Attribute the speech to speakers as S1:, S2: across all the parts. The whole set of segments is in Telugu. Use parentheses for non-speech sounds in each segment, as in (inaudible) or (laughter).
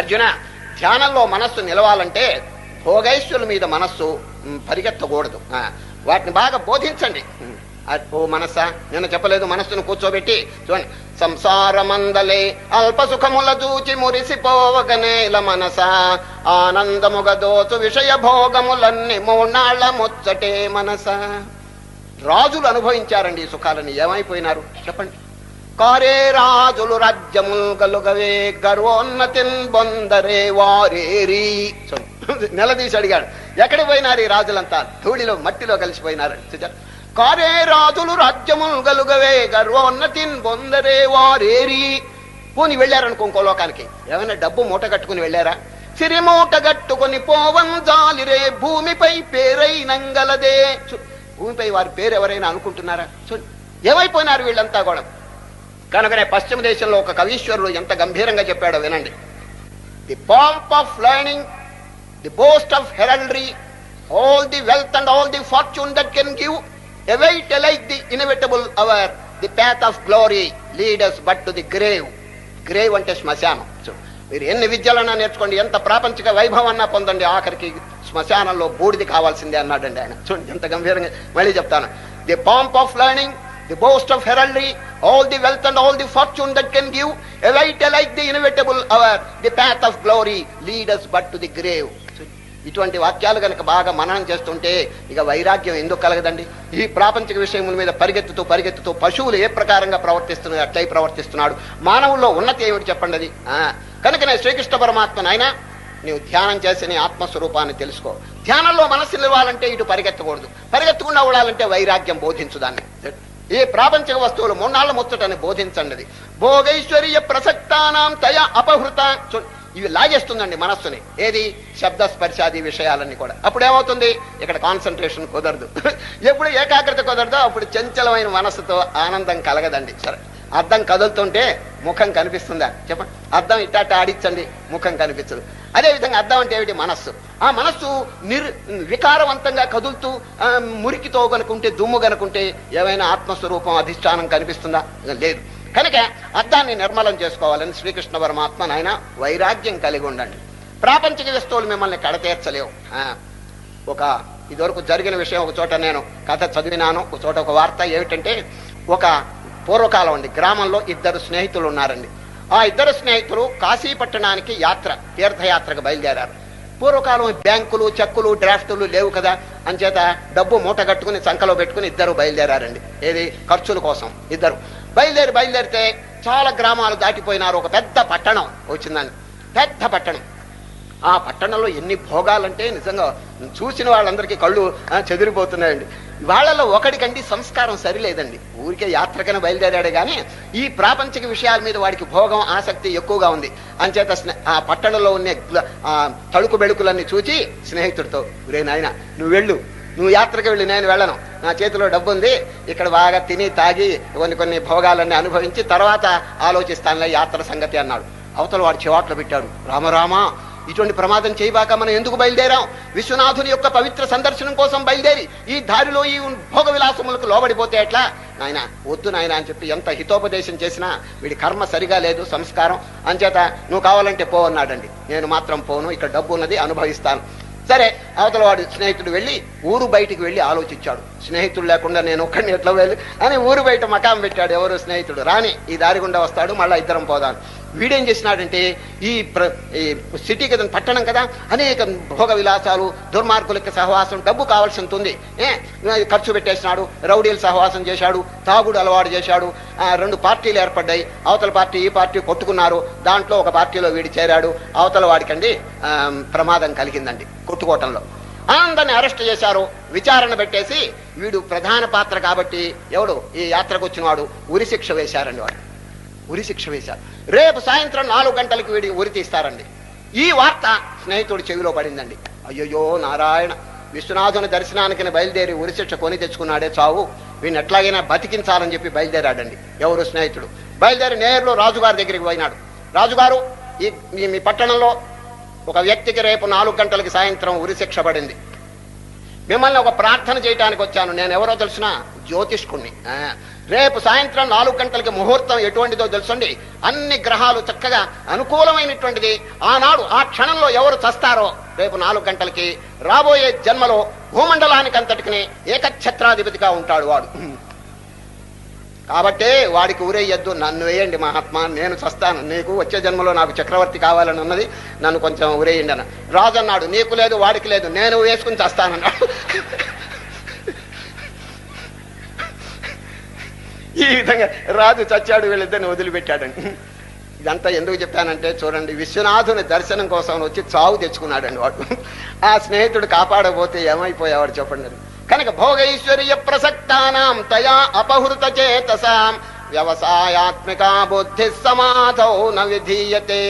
S1: అర్జున ధ్యానంలో మనస్సు నిలవాలంటే భోగైశ్వరుల మీద మనస్సు పరిగెత్తకూడదు. వాటిని బాగా బోధించండి. ఓ మనస నేను చెప్పలేదు మనస్సును కూర్చోబెట్టి చూడండి. సంసారమందలే అల్ప సుఖముల దూచి మురిసిపోవగనేల మనస. ఆనందముగ దోచు విషయ భోగములన్నీ మూనాళ్ళ ముచ్చటే మనస. రాజులు అనుభవించారండి ఈ సుఖాలని. ఏమైపోయినారు? చెప్పండి. కారే రాజులు రాజ్యముల్ గలుగవే గర్వోన్నతిన్ బొందరే వారేరి. నిలదీసి అడిగాడు ఎక్కడికి పోయినారు ఈ రాజులంతా? ధూళిలో మట్టిలో కలిసిపోయినారు. చూచారు కారే రాజులు రాజ్యముల్ గలుగవే గర్వోన్నతిన్ బొందరే వారేరి. పోని వెళ్ళారనుకో ఇంకో లోకానికి. ఏమైనా డబ్బు మూట కట్టుకుని వెళ్ళారా? సిరి మూట కట్టుకుని పోవం జాలిరే భూమిపై పేరై నంగలదే భూమిపై వారి పేరు ఎవరైనా అనుకుంటున్నారా? చూడండి ఏమైపోయినారు వీళ్ళంతా కూడా? కనుకనే పశ్చిమ దేశంలో ఒక కవీశ్వరుడు ఎంత గంభీరంగా చెప్పాడో వినండి. The pomp of learning the boast of heraldry all the wealth and all the fortune that can give await like the inevitable hour the path of glory leaders but to the grave grave అంటే శ్మశానం. చూ, మీరు ఎన్ని విద్యలన్నా నేర్చుకోండి ఎంత ప్రాపంచిక వైభవన్నా పొందండి ఆఖరికి శ్మశానంలో బూడిది కావాల్సిందే అన్నాడండి ఆయన. చూడండి ఎంత గంభీరంగా మళ్ళీ చెప్తాను. The pomp of learning the boast of heraldry all the wealth and all the fortune that can give await like the inevitable hour the path of glory leaders but to the grave ఇటువంటి వాక్యాలు కనుక బాగా మననం చేస్తుంటే ఇక వైరాగ్యం ఎందుకు కలగదండి? ఈ ప్రాపంచిక విషయముల మీద పరిగెత్తుతూ పరిగెత్తుతూ పశువులు ఏ ప్రకారంగా ప్రవర్తిస్తున్నాయి అట్లయి ప్రవర్తిస్తున్నాడు. మానవుల్లో ఉన్నతి ఏమిటి చెప్పండి అది? కనుక కనుకనే శ్రీకృష్ణ పరమాత్మ నాయన నీవు ధ్యానం చేసి నీ ఆత్మస్వరూపాన్ని తెలుసుకో. ధ్యానంలో మనస్సు నిలవాలంటే ఇటు పరిగెత్తకూడదు. పరిగెత్తకుండా ఉండాలంటే వైరాగ్యం బోధించుదాన్ని ఈ ప్రాపంచిక వస్తువులు మూన్నాళ్ళ ముచ్చటని బోధించండి భోగైశ్వర్య ప్రసక్తానాం తయ అపహృత ఇవి లాగేస్తుందండి మనస్సుని. ఏది? శబ్ద స్పర్శాది విషయాలన్నీ కూడా. అప్పుడు ఏమవుతుంది ఇక్కడ కాన్సన్ట్రేషన్ కుదరదు. (laughs) ఎప్పుడు ఏకాగ్రత కుదరదో అప్పుడు చంచలమైన మనస్సుతో ఆనందం కలగదండి. సరే. అద్దం కదులుతుంటే ముఖం కనిపిస్తుందా? చెప్పండి అద్దం ఇట్టాట ఆడించండి ముఖం కనిపించదు. అదే విధంగా అంటే ఏమిటి? మనస్సు. ఆ మనస్సు నిర్ వికారవంతంగా కదులుతూ మురికితో కనుకుంటే దుమ్ము కనుకుంటే ఏమైనా ఆత్మస్వరూపం అధిష్టానం కనిపిస్తుందా? లేదు. కనుక అర్థాన్ని నిర్మలం చేసుకోవాలని శ్రీకృష్ణ పరమాత్మ నాయన వైరాగ్యం కలిగి ఉండండి. ప్రాపంచిక వస్తువులు మిమ్మల్ని కడతీర్చలేవు. ఒక ఇదివరకు జరిగిన విషయం ఒక చోట నేను కథ చదివినాను. ఒక చోట ఒక వార్త ఏమిటంటే ఒక పూర్వకాలం అండి గ్రామంలో ఇద్దరు స్నేహితులు ఉన్నారండి. ఆ ఇద్దరు స్నేహితులు కాశీ పట్టణానికి యాత్ర తీర్థయాత్రకు బయలుదేరారు. పూర్వకాలం బ్యాంకులు చెక్కులు డ్రాఫ్టులు లేవు కదా. అంచేత డబ్బు మూట కట్టుకుని సంఖలో పెట్టుకుని ఇద్దరు బయలుదేరారండి. ఏది? ఖర్చుల కోసం ఇద్దరు. బయలుదేరి బయలుదేరితే చాలా గ్రామాలు దాటిపోయినారు. ఒక పెద్ద పట్టణం వచ్చిందండి. పెద్ద పట్టణం. ఆ పట్టణంలో ఎన్ని భోగాలంటే నిజంగా చూసిన వాళ్ళందరికీ కళ్ళు చెదిరిపోతున్నాయండి. వాళ్ళలో ఒకడికండి సంస్కారం సరిలేదండి. ఊరికే యాత్రకైనా బయలుదేరాడు కానీ ఈ ప్రాపంచిక విషయాల మీద వాడికి భోగం ఆసక్తి ఎక్కువగా ఉంది. అంచేత ఆ పట్టణంలో ఉన్న తడుకు బెడుకులన్నీ చూచి స్నేహితుడితో రే నాయన నువ్వు వెళ్ళు. నువ్వు యాత్రకు వెళ్ళి నేను వెళ్ళను. నా చేతిలో డబ్బు ఉంది ఇక్కడ బాగా తిని తాగి కొన్ని కొన్ని భోగాలన్నీ అనుభవించి తర్వాత ఆలోచిస్తానులే యాత్ర సంగతి అన్నాడు. అవతల వాడు చివాట్లు పెట్టాడు. రామరామా ఇటువంటి ప్రమాదం చేయబాక మనం ఎందుకు బయలుదేరాం? విశ్వనాథుని యొక్క పవిత్ర సందర్శనం కోసం బయలుదేరి ఈ దారిలో ఈ భోగ విలాసములకు లోబడిపోతే ఎట్లా? నాయన వద్దు నాయన అని చెప్పి ఎంత హితోపదేశం చేసినా వీడి కర్మ సరిగా లేదు సంస్కారం. అంచేత నువ్వు కావాలంటే పో అన్నాడండి. నేను మాత్రం పోను ఇక్కడ డబ్బు ఉన్నది అనుభవిస్తాను. సరే అవతల వాడు స్నేహితుడు వెళ్ళి ఊరు బయటికి వెళ్ళి ఆలోచించాడు. స్నేహితుడు లేకుండా నేను ఒక్కడిని ఎట్లా వెళ్ళి అని ఊరు బయట మకాం పెట్టాడు ఎవరు స్నేహితుడు. రాని ఈ దారి గుండా వస్తాడు మళ్ళీ ఇద్దరం పోదాను వీడేం చేసినాడంటే ఈ ప్ర ఈ సిటీ కదా పట్టణం కదా అనేక భోగ విలాసాలు దుర్మార్గులకి సహవాసం డబ్బు కావాల్సి ఉంటుంది. ఏ ఖర్చు పెట్టేసినాడు రౌడీలు సహవాసం చేశాడు తాగుడు అలవాటు చేశాడు రెండు పార్టీలు ఏర్పడ్డాయి. అవతల పార్టీ ఈ పార్టీ కొట్టుకున్నారు దాంట్లో ఒక పార్టీలో వీడు చేరాడు. అవతల వాడికండి ప్రమాదం కలిగిందండి కొట్టుకోవటంలో. ఆనందాన్ని అరెస్ట్ చేశారు విచారణ పెట్టేసి వీడు ప్రధాన పాత్ర కాబట్టి ఎవడు? ఈ యాత్రకు వచ్చినవాడు ఉరి శిక్ష వేశారండి వాడు. ఉరి శిక్ష వేశారు. రేపు సాయంత్రం నాలుగు గంటలకు వీడికి ఉరి తీస్తారండి. ఈ వార్త స్నేహితుడు చెవిలో పడిందండి. అయ్యయ్యో నారాయణ. విశ్వనాథుని దర్శనానికి బయలుదేరి ఉరిశిక్ష కొని తెచ్చుకున్నాడే చావు. వీడిని ఎట్లాగైనా బతికించాలని చెప్పి బయలుదేరాడండి. ఎవరు స్నేహితుడు? బయలుదేరి నేరులో రాజుగారి దగ్గరికి పోయినాడు. రాజుగారు ఈ మీ- మీ పట్టణంలో ఒక వ్యక్తికి రేపు నాలుగు గంటలకి సాయంత్రం ఉరి శిక్ష పడింది. మిమ్మల్ని ఒక ప్రార్థన చేయడానికి వచ్చాను. నేను ఎవరో తెలిసిన జ్యోతిష్కుణ్ణి. రేపు సాయంత్రం నాలుగు గంటలకి ముహూర్తం ఎటువంటిదో తెలుసండి. అన్ని గ్రహాలు చక్కగా అనుకూలమైనటువంటిది. ఆనాడు ఆ క్షణంలో ఎవరు చస్తారో రేపు నాలుగు గంటలకి రాబోయే జన్మలో భూమండలానికి అంతటికి ఏకఛత్రాధిపతిగా ఉంటాడు వాడు. కాబట్టి వాడికి ఊరేయద్దు నన్ను వేయండి మహాత్మా నేను చస్తాను. నీకు వచ్చే జన్మలో నాకు చక్రవర్తి కావాలని ఉన్నది నన్ను కొంచెం ఊరేయండి అన్న రాజు అన్నాడు నీకు లేదు వాడికి లేదు నేను వేసుకుని చస్తానన్నాడు. ఈ విధంగా రాజు చచ్చాడు వీళ్ళిద్దరిని వదిలిపెట్టాడండి ఇదంతా ఎందుకు చెప్పానంటే చూడండి విశ్వనాథుని దర్శనం కోసం వచ్చి చావు తెచ్చుకున్నాడండి వాడు. ఆ స్నేహితుడు కాపాడబోతే ఏమైపోయేవాడు చెప్పండి. కనుక భోగైశ్వర్య ప్రసక్తానాం తయా అపహృత చేతసాం వ్యవసాయాత్మిక బుద్ధి సమాధౌ నవిధీయతే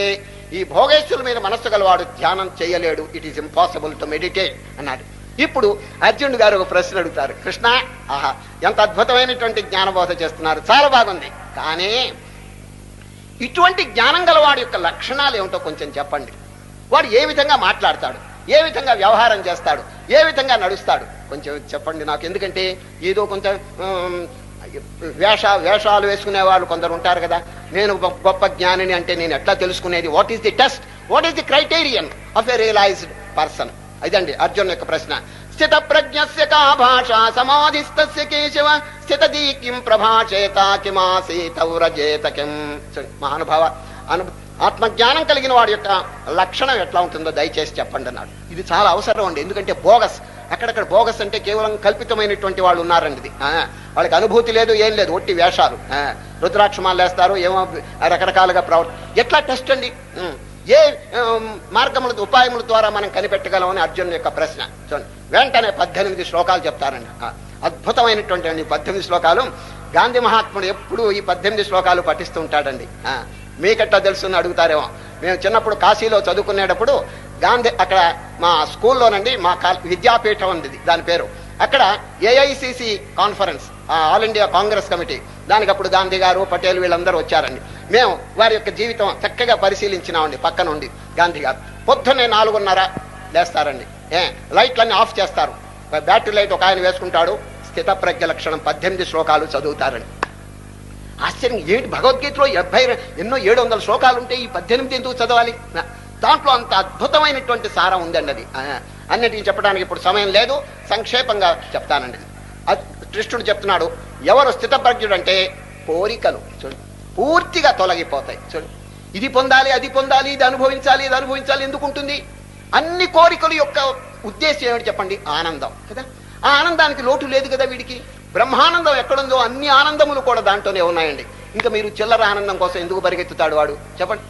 S1: ఈ భోగేశ్వరుల మీద మనస్సు గలవాడు ధ్యానం చేయలేడు. It is impossible to meditate అన్నాడు. ఇప్పుడు అర్జునుడు గారు ఒక ప్రశ్న అడుగుతారు. కృష్ణ ఆహా ఎంత అద్భుతమైనటువంటి జ్ఞానబోధ చేస్తున్నారు. చాలా బాగుంది. కానీ ఇటువంటి జ్ఞానం గలవాడి యొక్క లక్షణాలు ఏమిటో కొంచెం చెప్పండి. వాడు ఏ విధంగా మాట్లాడతాడు? ఏ విధంగా వ్యవహారం చేస్తాడు? ఏ విధంగా నడుస్తాడు? కొంచెం చెప్పండి నాకు. ఎందుకంటే ఏదో కొంచెం వేష వేషాలు వేసుకునే వాళ్ళు కొందరు ఉంటారు కదా. నేను గొప్ప- గొప్ప జ్ఞానిని అంటే నేను ఎట్లా తెలుసుకునేది? What is the test what is the criterion of a realised person ఇదండి అర్జున్ యొక్క ప్రశ్న. స్థిత ప్రజ్ఞస్య కా భాష సమాధిస్తస్య కేశవ స్థితది కిం ప్రభాషేత కిమాసీత వ్రజేత కిం. మహానుభావ అను ఆత్మజ్ఞానం కలిగిన వాడి యొక్క లక్షణం ఎట్లా ఉంటుందో దయచేసి చెప్పండి అన్నాడు. ఇది చాలా అవసరం అండి ఎందుకంటే బోగస్ అక్కడక్కడ బోగస్ అంటే కేవలం కల్పితమైనటువంటి వాళ్ళు ఉన్నారండి ఇది. వాళ్ళకి అనుభూతి లేదు ఏం లేదు ఒట్టి వేషాలు. రుద్రాక్షమాలు వేస్తారు ఏమో రకరకాలుగా ప్రవర్త ఎట్లా టెస్ట్ అండి? ఏ మార్గముల ఉపాయముల ద్వారా మనం కనిపెట్టగలమని అర్జున్ యొక్క ప్రశ్న. చూడండి. వెంటనే పద్దెనిమిది శ్లోకాలు చెప్తారండి. అద్భుతమైనటువంటి పద్దెనిమిది శ్లోకాలు. గాంధీ మహాత్ముడు ఎప్పుడు ఈ పద్దెనిమిది శ్లోకాలు పఠిస్తూ ఉంటాడండి ఆ, మీకెట్టా తెలుసుని అడుగుతారేమో. మేము చిన్నప్పుడు కాశీలో చదువుకునేటప్పుడు గాంధీ అక్కడ మా స్కూల్లోనండి మా విద్యాపీఠం ఉంది ఇది, దాని పేరు. అక్కడ AICC conference all India Congress committee. దానికి అప్పుడు గాంధీ గారు పటేల్ వీళ్ళందరూ వచ్చారండి. మేము వారి యొక్క జీవితం చక్కగా పరిశీలించినామండి పక్క నుండి గాంధీ గారు. పొద్దున్నే నాలుగున్నర లేస్తారండి. ఏ లైట్లన్నీ ఆఫ్ చేస్తారు. బ్యాటరీ లైట్ ఒక ఆయన వేసుకుంటాడు స్థిత ప్రజ్ఞ లక్షణం పద్దెనిమిది శ్లోకాలు చదువుతారండి. ఆశ్చర్యం ఏంటి భగవద్గీతలో డెబ్బై ఎన్నో ఏడు వందల శ్లోకాలు ఉంటే ఈ పద్దెనిమిది ఎందుకు చదవాలి? దాంట్లో అంత అద్భుతమైనటువంటి సారం ఉందండి అది. ఆ, అన్నిటిని చెప్పడానికి ఇప్పుడు సమయం లేదు సంక్షేపంగా చెప్తానండి. కృష్ణుడు చెప్తున్నాడు ఎవరు స్థితప్రజ్ఞుడు అంటే కోరికలు చూడండి పూర్తిగా తొలగిపోతాయి. చూడండి ఇది పొందాలి అది పొందాలి ఇది అనుభవించాలి ఇది అనుభవించాలి ఎందుకు ఉంటుంది అన్ని కోరికల యొక్క ఉద్దేశం ఏమిటి చెప్పండి? ఆనందం కదా? ఆ ఆనందానికి లోటు లేదు కదా వీడికి? బ్రహ్మానందం ఎక్కడుందో అన్ని ఆనందములు కూడా దాంట్లోనే ఉన్నాయండి. ఇంకా మీరు చిల్లర ఆనందం కోసం ఎందుకు పరిగెత్తుతాడు వాడు? చెప్పండి.